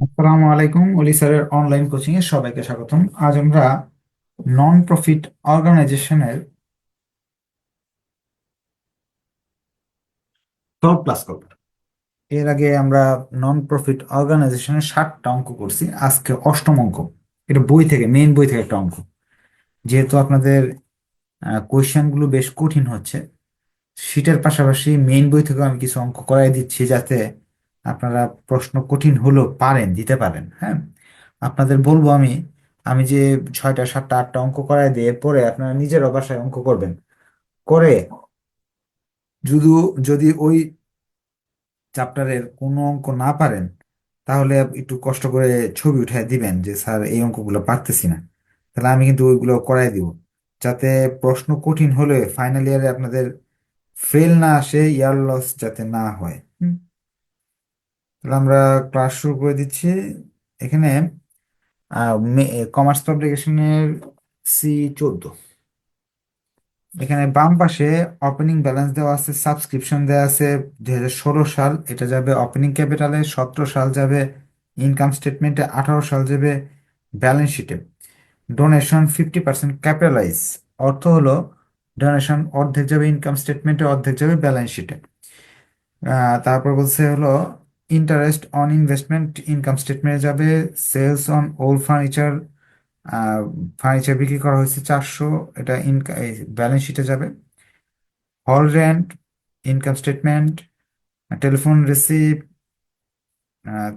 আসসালামু আলাইকুম অলি স্যারের অনলাইন কোচিং এ সবাইকে স্বাগতম। আজ আমরা নন প্রফিট অর্গানাইজেশনের টপ ক্লাস করব। এর আগে আমরা নন প্রফিট অর্গানাইজেশনের সাতটা অঙ্ক করছি। আজকে অষ্টম অঙ্ক। এটা বই থেকে মেইন বই থেকে একটা অঙ্ক। যেহেতু আপনাদের কোয়েশ্চেনগুলো বেশ কঠিন হচ্ছে শীটের পাশাপাশি মেইন বই থেকে আমি কিছু অঙ্ক করাই দিচ্ছি যাতে আপনারা প্রশ্ন কঠিন হলেও পারেন, দিতে পারেন হ্যাঁ? আপনাদের বলব আমি আমি যে ছয়টা, সাতটা, আটটা অঙ্ক করাই দিয়ে এরপরে আপনারা নিজের বাসায় অঙ্ক করবেন। করে যদি যদি ওই চ্যাপ্টারের কোনো অঙ্ক না পারেন, তাহলে একটু কষ্ট করে ছবি উঠায় দিবেন যে, স্যার, এই অঙ্কগুলো পারতেছি না। তাহলে আমি কিন্তু ওইগুলো করাই দিব। যাতে প্রশ্ন কঠিন হলে ফাইনাল ইয়ারে আপনাদের ফেল না আসে ইয়ার লস যাতে না হয়? তাহলে আমরা ক্লাস শুরু করে দিচ্ছি। এখানে কমার্স পাবলিকেশনের সি চোদ্দ। এখানে বাম পাশে ওপেনিং ব্যালেন্স দেওয়া আছে সাবস্ক্রিপশন দেওয়া আছে, দুই হাজার ষোলো সাল, এটা যাবে ওপেনিং ক্যাপিটালে সতেরো সাল যাবে ইনকাম স্টেটমেন্টে আঠারো সাল যাবে ব্যালেন্স শিটে ডোনেশন ফিফটি পার্সেন্ট ক্যাপিটালাইজ অর্থ হলো ডোনেশন অর্ধেক যাবে ইনকাম স্টেটমেন্টে অর্ধেক যাবে ব্যালেন্স শিটে তারপর বলছে হলো ইন্টারেস্ট অন ইনভেস্টমেন্ট ইনকাম স্টেটমেন্টে যাবে sales on old furniture furniture বিক্রি করা হয়েছে চারশো, এটা ইনকাম ব্যালেন্স শিটে যাবে। হল rent income statement telephone receipt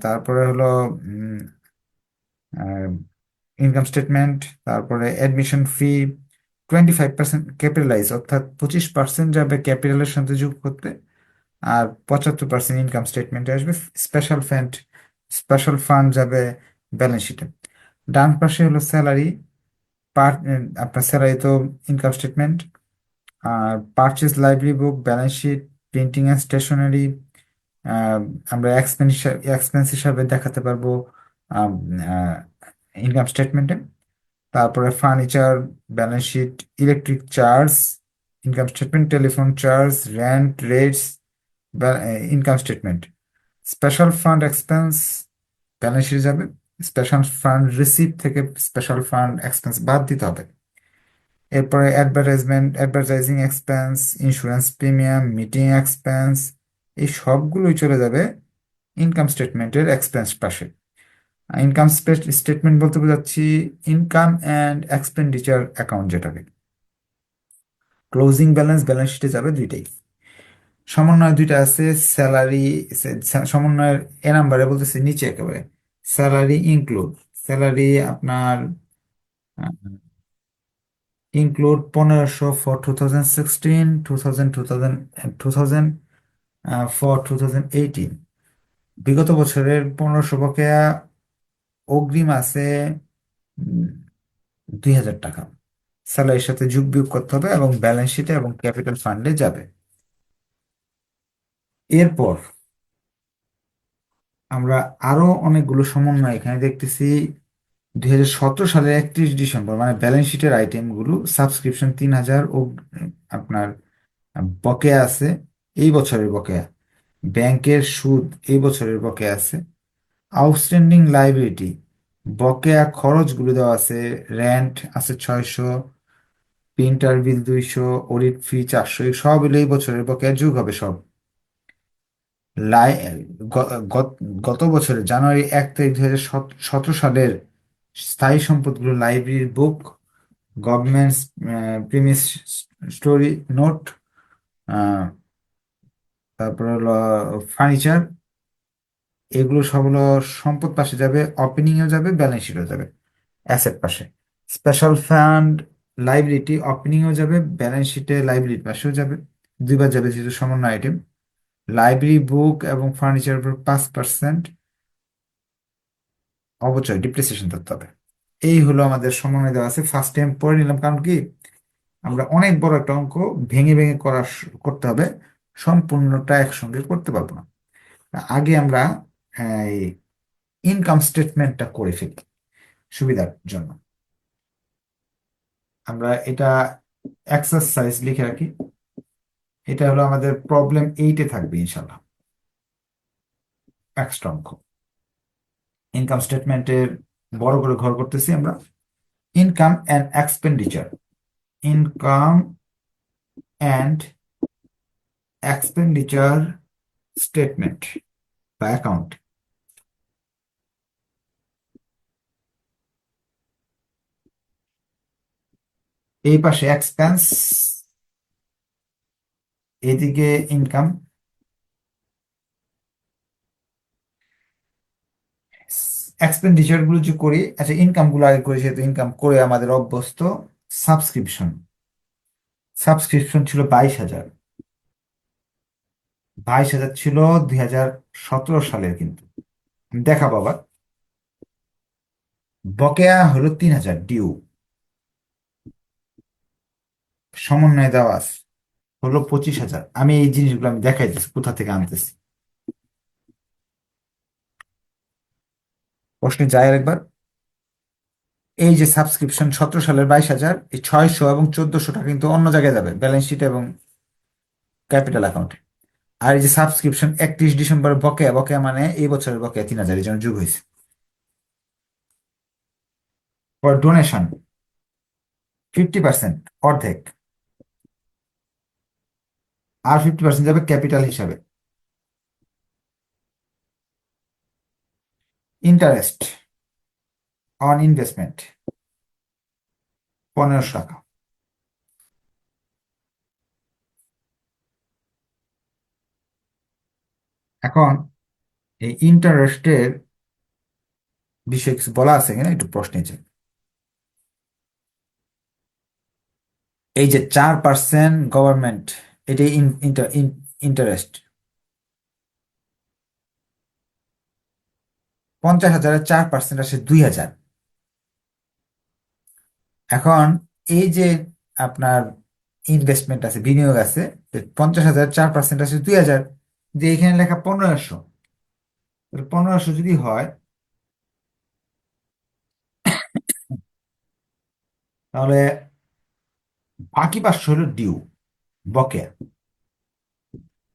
তারপরে হলো ইনকাম স্টেটমেন্ট তারপরে admission fee twenty five percent capitalize অর্থাৎ পঁচিশ পার্সেন্ট যাবে ক্যাপিটালের সাথে যোগ করতে। আর পঁচাত্তর পার্সেন্ট ইনকাম স্টেটমেন্টে আসবে স্পেশাল ফান্ড স্পেশাল ফান্ড যাবে ব্যালেন্স শিটে ডান পাশে হলো স্যালারি পার আপনার স্যালারি তো income statement R purchase library book balance sheet printing and stationery আমরা এক্সপেন্স এক্সপেন্স হিসাবে দেখাতে পারব ইনকাম স্টেটমেন্টে তারপরে furniture balance sheet electric charge income statement telephone charge rent rates income statement special fund expense balance শিটে যাবে special fund receipt থেকে special fund expense বাদ দিতে হবে। এরপরে advertisement advertising expense insurance premium meeting expense এই সবগুলোই চলে যাবে ইনকাম স্টেটমেন্টের এক্সপেন্স পাশে। ইনকাম স্টেটমেন্ট বলতে বোঝাচ্ছি ইনকাম অ্যান্ড এক্সপেন্ডিচার অ্যাকাউন্ট যেটাকে। ক্লোজিং ব্যালেন্স ব্যালেন্স শিটে যাবে দুইটাই। সমন্বয় দুইটা আছে স্যালারি সমন্বয়ের এ নাম্বারে বলতেছে নিচে একেবারে স্যালারি ইনক্লুড স্যালারি আপনার ইনক্লুড পনেরোশো for two thousand sixteen two thousand two thousand two thousand for two thousand eighteen বিগত বছরের পনেরোশো বকেয়া অগ্রিম আছে দুই হাজার টাকা। স্যালারির সাথে যোগ বিয়োগ করতে হবে এবং ব্যালেন্স শিটে এবং ক্যাপিটাল ফান্ডে যাবে। এরপর আমরা আরও অনেকগুলো সমন্বয় এখানে দেখতেছি দুই হাজার সতেরো সালের একত্রিশ ডিসেম্বর মানে ব্যালেন্স শিটের আইটেমগুলো সাবস্ক্রিপশন তিন হাজার ও আপনার বকেয়া আছে, এই বছরের বকেয়া। ব্যাংকের সুদ এই বছরের বকেয়া আছে। আউটস্ট্যান্ডিং লাইবিলিটি বকেয়া খরচগুলো দেওয়া আছে রেন্ট আছে ছয়শো প্রিন্টার বিল দুইশো অডিট ফি চারশো সব এই বছরের বকেয়া, যোগ হবে সব। লাই গত বছরের জানুয়ারি এক তারিখ দুই হাজার সতেরো সালের স্থায়ী সম্পদগুলো লাইব্রেরির book government premise story note তারপর হলো ফার্নিচার, এগুলো সব হলো সম্পদ পাশে যাবে ওপেনিংও যাবে ব্যালেন্স শিটও যাবে অ্যাসেট পাশে। স্পেশাল ফান্ড লাইব্রেরিটি ওপেনিংও যাবে ব্যালেন্স শিটে লাইব্রেরির পাশেও যাবে, দুইবার যাবে যেহেতু সমন্বয় আইটেম লাইব্রেরি বুক এবং ফার্নিচার উপর পাঁচ পার্সেন্ট অবচয় ডিপ্রিসিয়েশন ধরতে হবে। এই হলো আমাদের সমন্বয় দেওয়া আছে। ফার্স্ট টাইম পড়ে নিলাম, কারণ কি? আমরা অনেক বড় একটা অঙ্ক ভেঙে ভেঙে করা করতে হবে। সম্পূর্ণটা একসঙ্গে করতে পারব না। আগে আমরা, এই ইনকাম স্টেটমেন্টটা করে ফেলি সুবিধার জন্য। আমরা এটা এক্সারসাইজ লিখে রাখি। এটা হলো আমাদের প্রবলেম এইটে থাকবে ইনশাল্লাহ এক্সট্রা অঙ্ক ইনকাম স্টেটমেন্টের বড় করে ঘর করতেছি আমরা। Income and expenditure income and expenditure statement বা অ্যাকাউন্ট এই পাশে এক্সপেন্স এদিকে ইনকাম এক্সপেন্ডিচারগুলো যে করি আচ্ছা ইনকামগুলো আগে করি, সেহেতু ইনকাম করে আমাদের অভ্যস্ত সাবস্ক্রিপশন সাবস্ক্রিপশন ছিল বাইশ হাজার। বাইশ হাজার ছিল দুই হাজার সতেরো সালের কিন্তু। দেখা বাবা বকেয়া হলো তিন হাজার ডিউ সমন্বয় দেওয়া আছে। হলো পঁচিশ হাজার। আমি এই জিনিসগুলো আমি দেখাই দিচ্ছি কোথা থেকে আনতেছি। প্রশ্নে যায় একবার এই যে সাবস্ক্রিপশন সতেরো সালের বাইশ হাজার, এই ছয়শো এবং চোদ্দশো টাকা কিন্তু অন্য জায়গায় যাবে, ব্যালেন্স শিট এবং ক্যাপিটাল অ্যাকাউন্টে। আর এই যে সাবস্ক্রিপশন একত্রিশ ডিসেম্বর বকেয়া বকেয়া মানে এই বছরের বকেয়া তিন হাজার, এই জন্য যোগ হয়েছে। ডোনেশন ফিফটি পার্সেন্ট অর্ধেক। আর ফিফটি পার্সেন্ট যাবে ক্যাপিটাল হিসাবে। ইন্টারেস্ট অন ইনভেস্টমেন্ট, পনেরোশো টাকা। এখন এই ইন্টারেস্টের বিষয়ে কিছু বলা আছে কিনা, একটু প্রশ্নে চাই এই যে চার পার্সেন্ট গভর্নমেন্ট এটাই ইন্টারেস্ট। পঞ্চাশ হাজারের চার পার্সেন্ট আসে দুই হাজার। এখন এই যে আপনার ইনভেস্টমেন্ট আছে, বিনিয়োগ আছে পঞ্চাশ হাজার চার পার্সেন্ট আছে দুই হাজার, যে এখানে লেখা পনেরোশো। পনেরোশো যদি হয়, তাহলে বাকি পাঁচশো হলো ডিউ বকেয়া।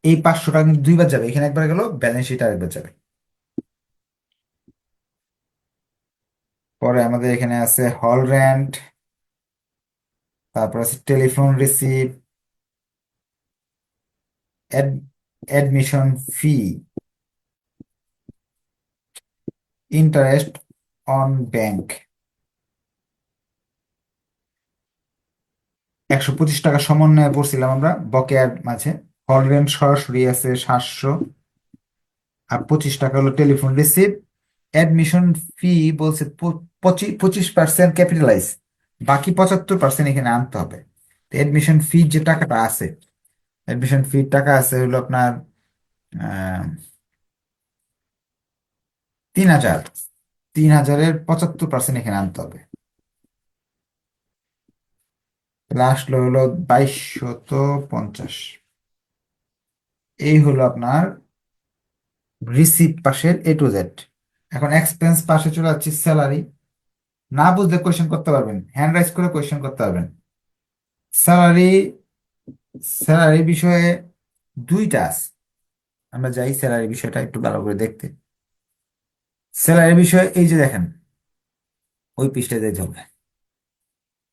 এই পাঁচশো টাকা কিন্তু দুইবার যাবে, এখানে একবার গেল ব্যালেন্স শিট আরেকবার যাবে। পরে আমাদের এখানে আছে হল রেন্ট তারপর আছে telephone receive admission fee interest on bank একশো পঁচিশ টাকা সমন্বয়ে পড়ছিলাম আমরা, বকেয়ার মাঝে। হল রেন্ট সরাসরি আছে সাতশো। আর পঁচিশ টাকা হলো টেলিফোন রিসিভ। অ্যাডমিশন ফি বলছে পঁচিশ পার্সেন্ট ক্যাপিটালাইজ। বাকি পঁচাত্তর পার্সেন্ট এখানে আনতে হবে। অ্যাডমিশন ফি যে টাকাটা আছে, অ্যাডমিশন ফি টাকা আছে হলো আপনার তিন হাজার। তিন হাজারের পঁচাত্তর পার্সেন্ট এখানে আনতে হবে। লাস্ট হলো বাইশশত পঞ্চাশ এই হলো আপনার রিসিভ পাশের এ টু জেড এখন এক্সপেন্স পাশে চলে যাচ্ছি স্যালারি না বুঝলে কোয়েশ্চেন করতে পারবেন হ্যান্ড রাইজ করে কোয়েশ্চেন করতে পারবেন। স্যালারি স্যালারি বিষয়ে দুইটা আছে। আমরা যাই স্যালারি বিষয়টা একটু ভালো করে দেখতে। স্যালারি বিষয়ে এই যে দেখেন, ওই পৃষ্ঠে যেতে হবে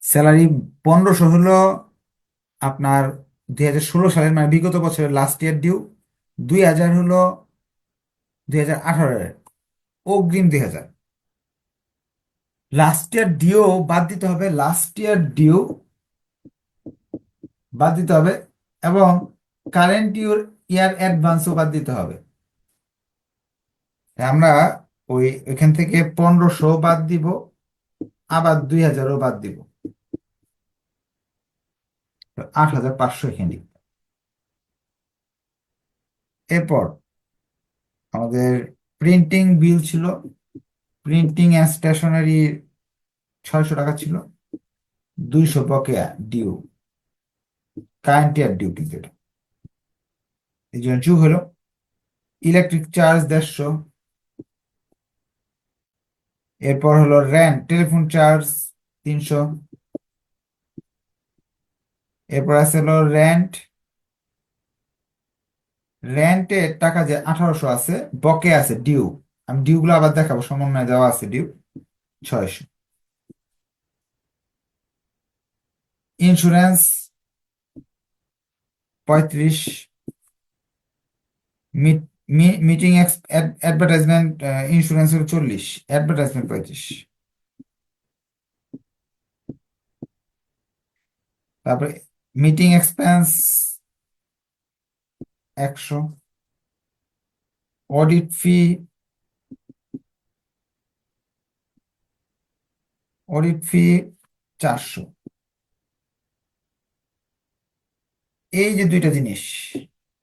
স্যালারি পনেরোশো হলো আপনার দুই হাজার ষোলো সালের মানে বিগত বছরের লাস্ট ইয়ার ডিউ দুই হাজার হলো দুই হাজার আঠারোর অগ্রিম দুই হাজার। লাস্ট ইয়ার ডিও বাদ দিতে হবে লাস্ট ইয়ার ডিউ বাদ দিতে হবে এবং কারেন্ট ইউর ইয়ার অ্যাডভান্সও বাদ দিতে হবে। আমরা ওই, এখান থেকে পনেরোশো বাদ দিব, আবার দুই হাজারও বাদ দিব। আট হাজার পাঁচশো এখানে এরপর আমাদের প্রিন্টিং বিল ছিল। প্রিন্টিং অ্যান্ড স্টেশনারি ছয়শো টাকা ছিল। দুইশো বকেয়া ডিউ কারেন্ট ইয়ার ডিউ কিন্তু এই জন্য যুগ হলো। ইলেকট্রিক চার্জ দেড়শো। এরপর হলো র্যান্ট টেলিফোন চার্জ তিনশো। এরপর আছে হলো রেন্ট রেন্টের টাকা যে আঠারোশো আছে, বকে আছে ডিউ আমি ডিউগুলো আবার দেখাবো, সমন্বয় দেওয়া আছে ডিউ ছয়শো। ইন্স্যুরেন্স পঁয়ত্রিশ। মিটিং অ্যাডভার্টাইজমেন্ট ইন্স্যুরেন্স হলো চল্লিশ অ্যাডভার্টাইজমেন্ট পঁয়ত্রিশ। তারপরে মিটিং এক্সপেন্স একশো। অডিট ফি অডিট ফি চারশো। এই যে দুইটা জিনিস,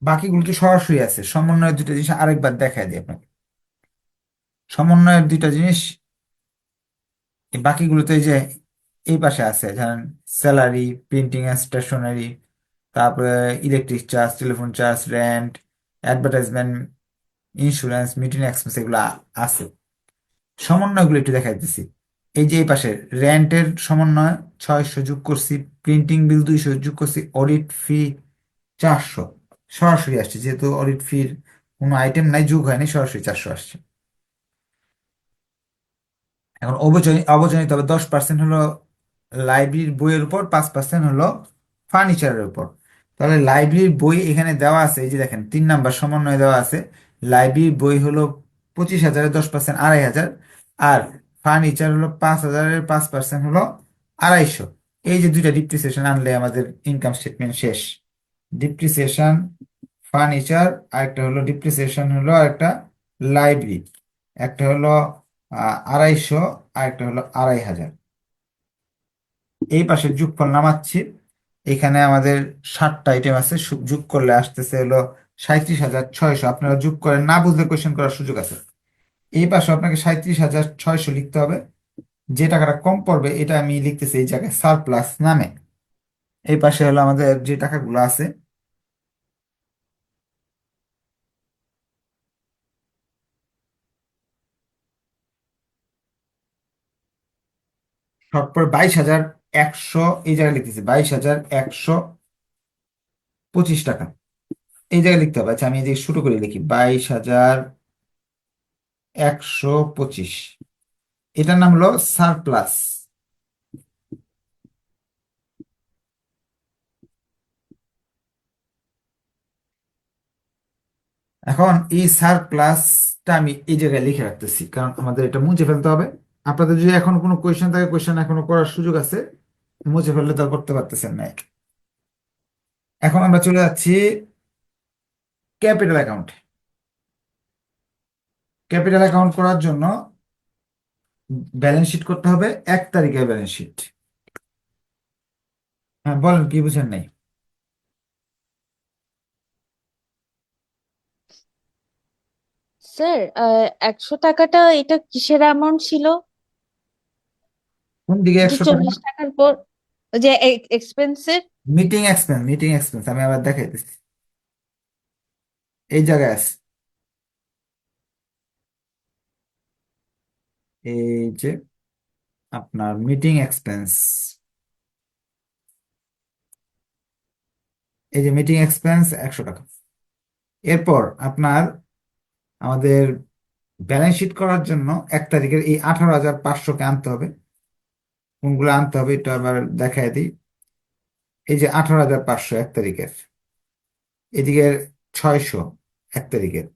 বাকিগুলো তো সরাসরি আছে, সমন্বয়ের দুইটা জিনিস আরেকবার দেখায় দিই আপনাকে। সমন্বয়ের দুইটা জিনিস, এই বাকিগুলো তো এই যে এই পাশে আছে, ধরেন স্যালারি প্রিন্টিং অ্যান্ড স্টেশনারি তারপরে electric charge telephone charge rent advertisement insurance meeting expense এগুলো আছে। সমন্বয়গুলো একটু দেখা দিচ্ছি এই যে এই পাশে রেন্টের সমন্বয় ছয়শো যোগ করছি প্রিন্টিং বিল দুইশো যোগ করছি অডিট ফি চারশো। সরাসরি আসছে, যেহেতু অডিট ফির কোনো আইটেম নাই, যোগ হয়নি, সরাসরি চারশো আসছে। এখন অবচয় অবচয়নিত হবে দশ পার্সেন্ট হলো লাইব্রেরির বইয়ের উপর পাঁচ পার্সেন্ট হলো ফার্নিচারের উপর। তাহলে লাইব্রেরির বই এখানে দেওয়া আছে, এই যে দেখেন, তিন নাম্বার সমন্বয় দেওয়া আছে। লাইব্রেরির বই হলো পঁচিশ হাজারের দশ পার্সেন্ট আড়াই হাজার, আর ফার্নিচার হলো পাঁচ হাজারের পাঁচ পার্সেন্ট হলো আড়াইশো। এই যে দুইটা ডিপ্রিসিয়েশন আনলে আমাদের ইনকাম স্টেটমেন্ট শেষ। ডিপ্রিসিয়েশন ফার্নিচার আরেকটা হলো ডিপ্রিসিয়েশন হলো একটা লাইব্রেরি একটা হলো আড়াইশো, আরেকটা হলো আড়াই হাজার। এই পাশে যোগফল নামাচ্ছি। এখানে আমাদের ষাটটা আইটেম আছে যোগ করলে আসতেছে হলো সাঁইত্রিশ হাজার ছয়শো। আপনারা যোগ করেন না বুঝলে কোয়েশ্চেন করার সুযোগ আছে। এই পাশে আপনাকে সাঁইত্রিশ হাজার ছয়শো লিখতে হবে। যে টাকাটা কম পড়বে, এটা আমি লিখতেছি এই জায়গায় সারপ্লাস নামে। এই পাশে হলো আমাদের যে টাকাগুলো আছে বাইশ হাজার একশো, এই জায়গায় লিখতেছি বাইশ হাজার একশো পঁচিশ টাকা। এই জায়গায় লিখতে হবে। আচ্ছা আমি এই যে শুরু করে লিখি। বাইশ হাজার একশো পঁচিশ। এটার নাম হলো সারপ্লাস। এখন এই সারপ্লাসটা আমি এই জায়গায় লিখে রাখতেছি, কারণ আমাদের এটা মুছে ফেলতে হবে। আপনাদের যদি এখন কোনো কোয়েশ্চেন থাকে কোয়েশ্চেন এখনও করার সুযোগ আছে মুছে ফেললে তো করতে পারতেছেন না এখন আমরা চলে যাচ্ছি ক্যাপিটাল অ্যাকাউন্ট। ক্যাপিটাল অ্যাকাউন্ট করার জন্য ব্যালেন্স শিট করতে হবে এক তারিখের ব্যালেন্স শিট। হ্যাঁ বলেন কি বুঝেন নাই? স্যার একশো টাকাটা এটা কিসের অ্যামাউন্ট ছিল? কোন দিকে একশো চল্লিশ টাকার পর যে এক্সপেন্সের মিটিং এক্সপেন্স মিটিং এক্সপেন্স আমি আবার দেখাইতেছি। এই জায়গায় আছে। এই যে আপনার মিটিং এক্সপেন্স এই যে মিটিং এক্সপেন্স একশো টাকা। এরপর আপনার আমাদের ব্যালেন্স শিট করার জন্য এক তারিখের এই আঠারো হাজার পাঁচশোকে আনতে হবে। কোনগুলো আনতে হবে এটা আবার দেখাই দিই। এই যে আঠারো হাজার পাঁচশো এক তারিখের, এদিকে ছয়শো এক তারিখের।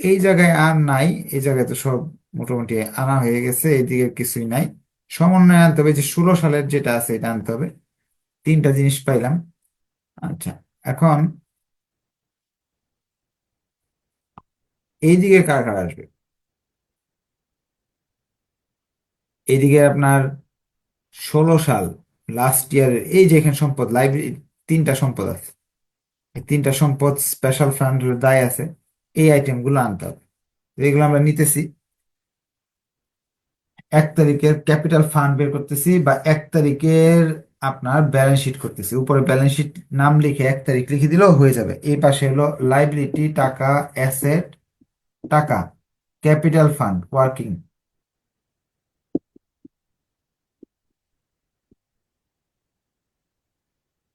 এই জায়গায় আর নাই, এই জায়গায় তো সব মোটামুটি আনা হয়ে গেছে এইদিকে কিছুই নাই। সমন্বয় আনতে হবে যে ষোলো সালের যেটা আছে এটা আনতে হবে। তিনটা জিনিস পাইলাম। আচ্ছা এখন এইদিকে কার কার আসবে? এইদিকে আপনার ষোলো সাল লাস্ট ইয়ারের এই যে এখানে সম্পদ লাইব্রেরি তিনটা সম্পদ আছে। এই তিনটা সম্পদ স্পেশাল ফান্ড দায় আছে, এই আইটেমগুলো আনতে হবে। এগুলো আমরা নিতেছি। এক তারিখের ক্যাপিটাল ফান্ড বের করতেছি বা এক তারিখের আপনার ব্যালেন্স শিট করতেছি। উপরে ব্যালেন্স শিট নাম লিখে এক তারিখ লিখে দিলেও হয়ে যাবে। এই পাশে হলো লাইবিলিটি টাকা অ্যাসেট টাকা ক্যাপিটাল ফান্ড ওয়ার্কিং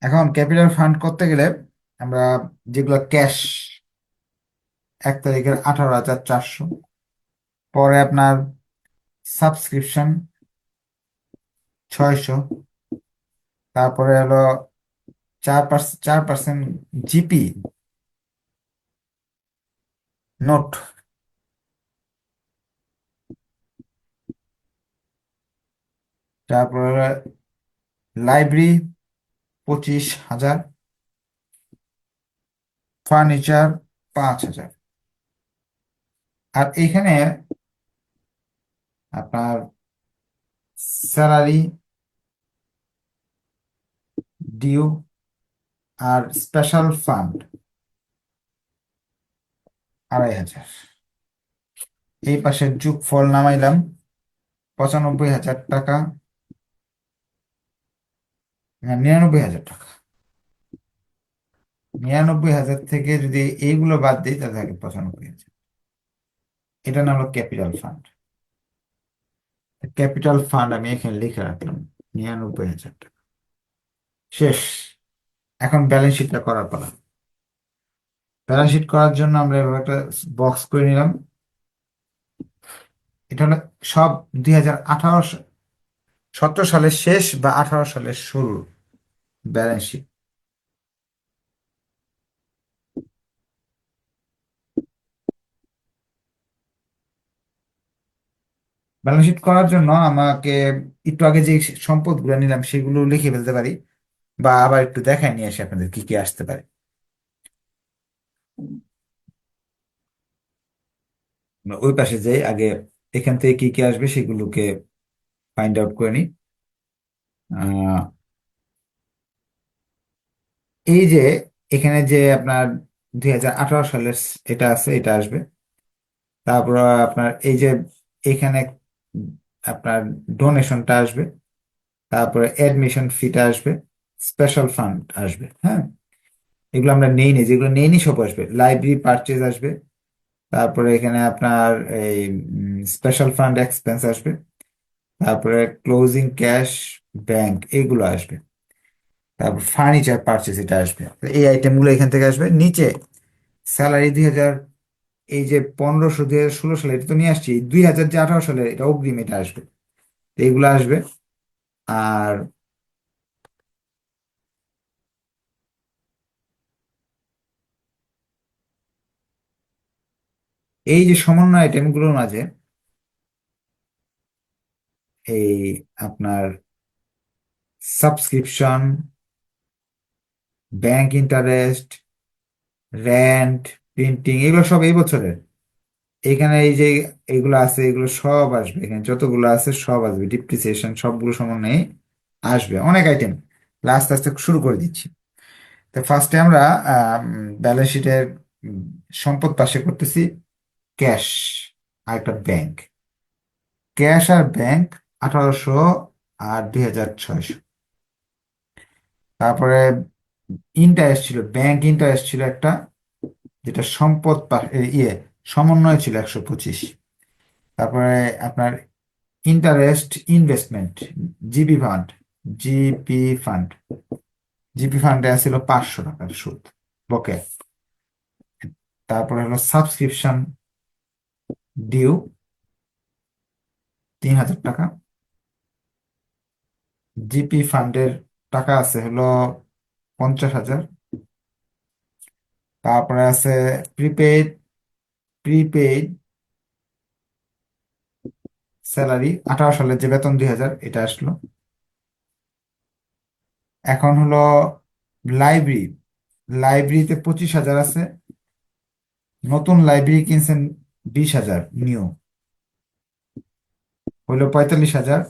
এখন ক্যাপিটাল ফান্ড করতে গেলে আমরা যেগুলো ক্যাশ এক তারিখের আঠারো হাজার চারশো। পরে আপনার সাবস্ক্রিপশন ছয়শো। তারপরে হলো চার পার্সেন্ট চার পার্সেন্ট জিপি নোট। তারপরে লাইব্রেরি পঁচিশ হাজার। ফার্নিচার পাঁচ হাজার। আর এইখানে আপনার স্যালারি ডিউ আর স্পেশাল ফান্ড আড়াই হাজার। এই পাশে যোগফল নামাইলাম। পঁচানব্বই হাজার টাকা। না, নিরানব্বই হাজার টাকা। নিরানব্বই হাজার থেকে যদি এইগুলো বাদ দিই তাহলে থাকে পঁচানব্বই হাজার এটা নাম হলো ক্যাপিটাল ফান্ড। ক্যাপিটাল ফান্ড আমি এখানে লিখে রাখলাম নিরানব্বই হাজার টাকা। শেষ। এখন ব্যালেন্স শিটটা করার পালা। ব্যালেন্স শিট করার জন্য আমরা এভাবে একটা বক্স করে নিলাম। এটা হলো সব দুই হাজার আঠারো সতেরো সালের শেষ বা আঠারো সালের শুরু। ব্যালেন্স শিট ব্যালেন্স শিট করার জন্য আমাকে একটু আগে যে সম্পদগুলো নিলাম, সেগুলো লিখে ফেলতে পারি বা আবার একটু দেখায় নিয়ে আসি আপনাদের কি কি আসতে পারে। ওই পাশে যাই, আগে এখান থেকে কি কি আসবে সেগুলোকে ফাইন্ড আউট করে নিই। এই যে এখানে যে আপনার দুই হাজার আঠারো সালের এটা আছে, এটা আসবে। তারপর আপনার এই যে এখানে আপনার ডোনেশনটা আসবে। তারপরে অ্যাডমিশন ফিটা আসবে, স্পেশাল ফান্ড আসবে হ্যাঁ? এগুলো আমরা নেই নি, যেগুলো নেই নি সব আসবে। লাইব্রেরি পারচেজ আসবে, তারপরে এখানে আপনার এই স্পেশাল ফান্ড এক্সপেন্স আসবে, তারপরে ক্লোজিং ক্যাশ ব্যাংক, এগুলো আসবে। তারপর ফার্নিচার পারচেজ এটা আসবে। এই আইটেমগুলো এখান থেকে আসবে। নিচে স্যালারি দুই হাজার, এই যে পনেরোশো, দুই হাজার ষোলো সালে এটা তো নিয়ে আসছি, দুই হাজার যে আঠারো সালে এটা অগ্রিম এটা আসবে। তো এগুলো আসবে। আর এই যে সমন্বয় আইটেম আইটেমগুলোর মাঝে এই আপনার subscription bank interest rent printing এগুলো সব এই বছরের এখানে এই যে এগুলো আছে, এগুলো সব আসবে। এখানে যতগুলো আছে, সব আসবে। ডিপ্রিসিয়েশন সবগুলো সমন্বয়ে আসবে। অনেক আইটেম আস্তে আস্তে শুরু করে দিচ্ছি। তো ফার্স্টে আমরা ব্যালেন্স শিটের সম্পদ পাশে করতেছি ক্যাশ আর একটা ব্যাংক ক্যাশ আর ব্যাংক আঠারোশো আর দুই হাজার ছয়শো। তারপরে ইন্টারেস্ট ছিল ব্যাংক ইন্টারেস্ট ছিল একটা, যেটা সম্পদ ইয়ে সমন্বয় ছিল একশো পঁচিশ। তারপরে আপনার interest investment GP fund GP fund GP ফান্ডে ছিল পাঁচশো টাকার সুদ, বকেয়া। তারপরে হলো সাবস্ক্রিপশন ডিউ তিন হাজার টাকা। জিপি ফান্ডের টাকা আছে হলো পঞ্চাশ হাজার। তারপরে আছে প্রিপেইড প্রিপেইড স্যালারি আঠারো সালের যে বেতন দুই হাজার, এটা আসলো। এখন হলো লাইব্রেরি লাইব্রেরিতে পঁচিশ হাজার আছে। নতুন লাইব্রেরি কিনছেন বিশ হাজার নিউ হইল পঁয়তাল্লিশ হাজার।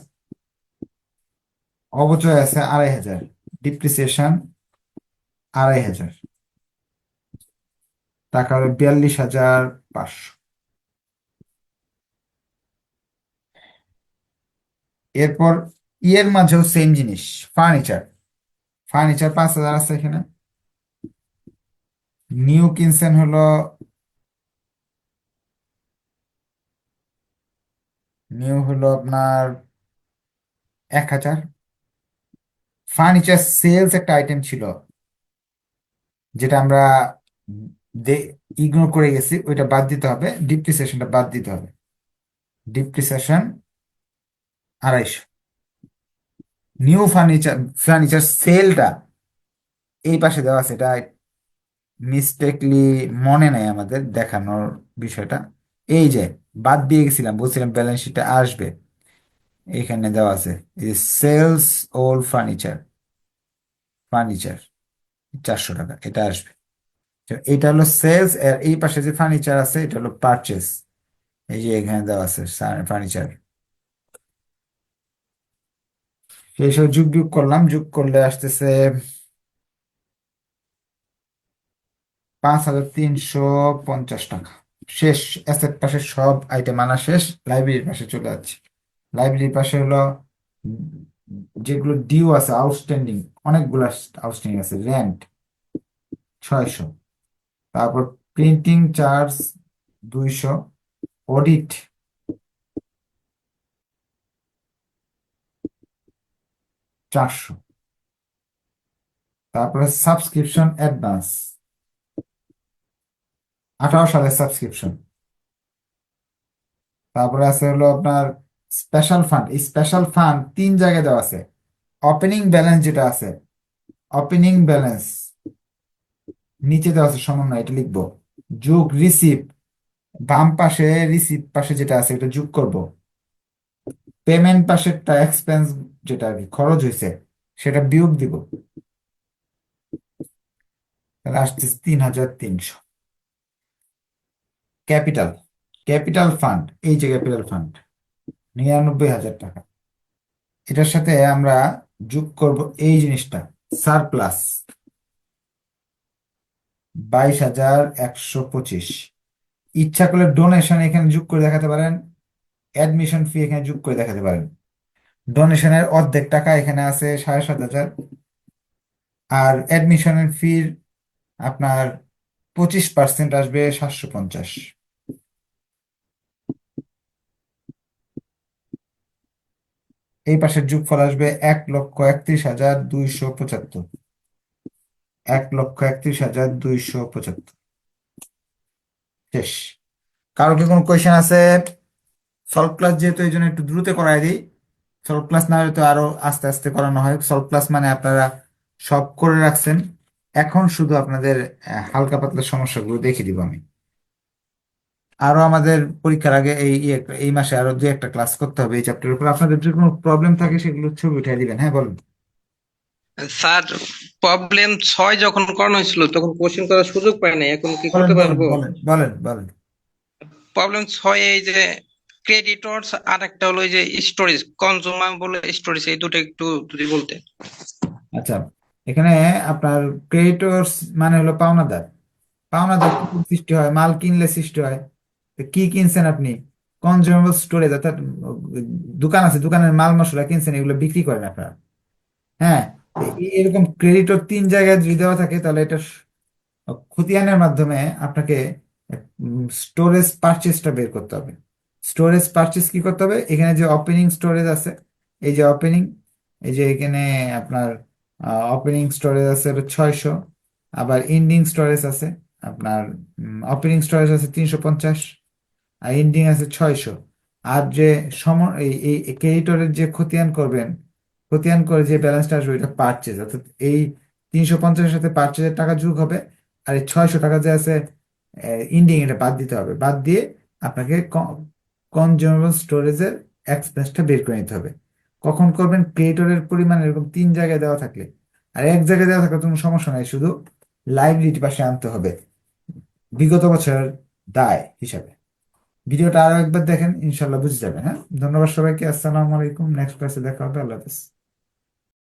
অবচয় আছে আড়াই হাজার। ডিপ্রিসিয়েশন আড়াই হাজার। টাকা হলো বিয়াল্লিশ হাজার পাঁচশো। এরপর ইয়ের মাঝেও সেম জিনিস ফার্নিচার ফার্নিচার পাঁচ হাজার আছে এখানে। নিউ কিনসেন হলো নিউ হলো আপনার এক হাজার। ফার্নিচার সেলস একটা আইটেম ছিল। যেটা আমরা ইগনোর করে গেছি, ওইটা বাদ দিতে হবে। ডিপ্রিসিয়েশনটা বাদ দিতে হবে। ডিপ্রিসিয়েশন আড়াইশো। নিউ ফার্নিচার ফার্নিচার সেলটা এই পাশে দেওয়া আছে। এটা মিস্টেকলি মনে নাই আমাদের দেখানোর বিষয়টা। এই যে, বাদ দিয়ে গেছিলাম, বলছিলাম ব্যালেন্স শিটে আসবে। এখানে দেওয়া আছে সেলস ওল্ড ফার্নিচার ফার্নিচার চারশো টাকা, এটা আসবে। এটা হলো সেলস আর এই পাশে যে ফার্নিচার আছে, এটা হলো পারচেস এই যে এখানে দেওয়া আছে ফার্নিচার সব যুগ যুগ করলাম, যুগ করলে আসতেছে পাঁচ হাজার তিনশো পঞ্চাশ টাকা। শেষ অ্যাসেট পাশে সব আইটেম আনা শেষ লাইব্রেরির পাশে চলে যাচ্ছি। লাইব্রেরির পাশে হলো যেগুলো ডিউ আছে আউটস্ট্যান্ডিং অনেকগুলো আউটস্ট্যান্ডিং আছে রেন্ট ছয়শো। তারপর প্রিন্টিং চার্জ দুইশো অডিট চারশো। তারপরে সাবস্ক্রিপশন অ্যাডভান্স আঠারো সালের সাবস্ক্রিপশন তারপরে আছে হলো আপনার স্পেশাল ফান্ড এই স্পেশাল ফান্ড তিন জায়গায় দেওয়া আছে। ওপেনিং ব্যালেন্স যেটা আছে ওপেনিং ব্যালেন্স নিচে দেওয়া আছে সমন্বয়, এটা লিখব। যোগ রিসিভ বাম পাশে রিসিভ পাশে যেটা আছে এটা যোগ করব। পেমেন্ট পাশেরটা এক্সপেন্স যেটা আর কি, খরচ হয়েছে, সেটা বিয়োগ দিব। তাহলে তিন হাজার তিনশো। ক্যাপিটাল ক্যাপিটাল ফান্ড এই যে ক্যাপিটাল ফান্ড নিরানব্বই হাজার টাকা। এটার সাথে আমরা যোগ করব এই জিনিসটা সারপ্লাস বাইশ হাজার একশো পঁচিশ। ইচ্ছা করলে ডোনেশন এখানে যোগ করে দেখাতে পারেন অ্যাডমিশন ফি এখানে যোগ করে দেখাতে পারেন। ডোনেশনের অর্ধেক টাকা এখানে আছে সাড়ে সাত হাজার। আর অ্যাডমিশনের ফির আপনার পঁচিশ পার্সেন্ট আসবে সাতশো পঞ্চাশ। এই পাশের যোগফল আসবে এক লক্ষ একত্রিশ হাজার দুইশো পঁচাত্তর। এক লক্ষ একত্রিশ হাজার দুইশো পঁচাত্তর। শেষ। কারও কি কোনো কোয়েশ্চেন আছে? সলভ ক্লাস যেহেতু এই জন্য একটু দ্রুত করাই দিই। সলভ ক্লাস না হলে তো আরও আস্তে আস্তে করানো হয়। সলভ ক্লাস মানে আপনারা সব করে রাখছেন। এখন শুধু আপনাদের হালকা পাতলা সমস্যাগুলো দেখিয়ে দিব আমি। আরও আমাদের পরীক্ষার আগে এই এই মাসে আরও দুই একটা ক্লাস করতে হবে এই চ্যাপ্টারের উপর। আপনাদের যদি কোনো প্রবলেম থাকে সেগুলো ছবি উঠিয়ে দিবেন। হ্যাঁ বলুন। স্যার প্রবলেম ছয় যখন করানো হয়েছিল তখন কোশ্চেন করার সুযোগ পাই নাই। এখন কি করতে পারব? বলেন বলেন প্রবলেম ছয় এই যে ক্রেডিটরস আর একটা হলো যে স্টোরেজ কনজুমার বলে স্টোরেজ এই দুটো একটু যদি বলতেন। আচ্ছা এখানে আপনার ক্রেডিটর্স মানে হলো পাওনাদার। পাওনাদার সৃষ্টি হয়? মাল কিনলে সৃষ্টি হয়। কি কিনছেন আপনি? কনজিউমেবল স্টোরেজ অর্থাৎ দোকান আছে, দোকানের মাল মশলা কিনছেন, এগুলো বিক্রি করেন আপনারা। হ্যাঁ এরকম ক্রেডিটর তিন জায়গায় যদি দেওয়া থাকে, তাহলে এটা খতিয়ানের মাধ্যমে আপনাকে স্টোরেজ পারচেসটা বের করতে হবে। স্টোরেজ পারচেস কি করতে হবে? এখানে যে ওপেনিং স্টোরেজ আছে, এই যে ওপেনিং এই যে এখানে আপনার ওপেনিং স্টোরেজ আছে ছয়শো, আবার এন্ডিং স্টোরেজ আছে আপনার ওপেনিং স্টোরেজ আছে তিনশো পঞ্চাশ এন্ডিং আছে ছয়শো। আর যে সম এই ক্রেডিটরের যে খতিয়ান করবেন, খতিয়ান করে যে ব্যালেন্সটা আসবে, ওইটা পারচেজ অর্থাৎ এই তিনশো পঞ্চাশের সাথে পারচেজের টাকা যোগ হবে, আর এই ছয়শো টাকা যে আছে ইন্ডিং এটা বাদ দিতে হবে। বাদ দিয়ে আপনাকে কনজিউমেবল স্টোরেজের এক্সপেন্সটা বের করে নিতে হবে। কখন করবেন? ক্রেডিটরের পরিমাণ এরকম তিন জায়গায় দেওয়া থাকলে। আর এক জায়গায় দেওয়া থাকলে কোনো সমস্যা নাই, শুধু লাইব্রেরির পাশে আনতে হবে। বিগত বছরের দায় হিসাবে। ভিডিওটা আরও একবার দেখেন ইনশাল্লাহ বুঝে যাবেন হ্যাঁ? ধন্যবাদ সবাইকে, আসসালামু আলাইকুম নেক্সট ক্লাসে দেখা হবে, আল্লাহ হাফেজ।